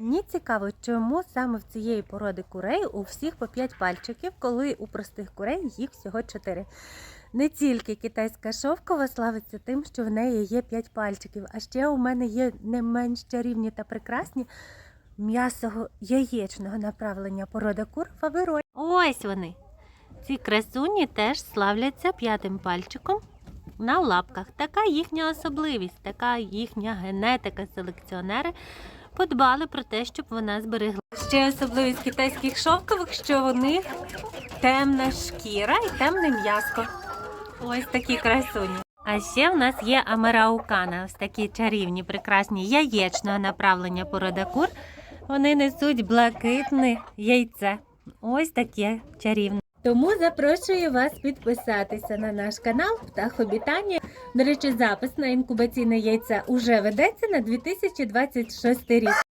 Мені цікаво, чому саме в цієї породи курей у всіх по 5 пальчиків, коли у простих курей їх всього 4. Не тільки китайська шовкова славиться тим, що в неї є 5 пальчиків, а ще у мене є не менш чарівні та прекрасні м'ясого яєчного направлення порода кур фавероль. Ось вони. Ці красуні теж славляться п'ятим пальчиком на лапках. Така їхня особливість, така їхня генетика. Селекціонери подбали про те, щоб вона зберегла. Ще особливість китайських шовкових, що вони темна шкіра і темне м'яско. Ось такі красуні. А ще в нас є амераукана, ось такі чарівні, прекрасні яєчного направлення порода кур. Вони несуть блакитне яйце. Ось таке чарівне. Тому запрошую вас підписатися на наш канал Птахобітання. До речі, запис на інкубаційне яйце уже ведеться на 2026 рік.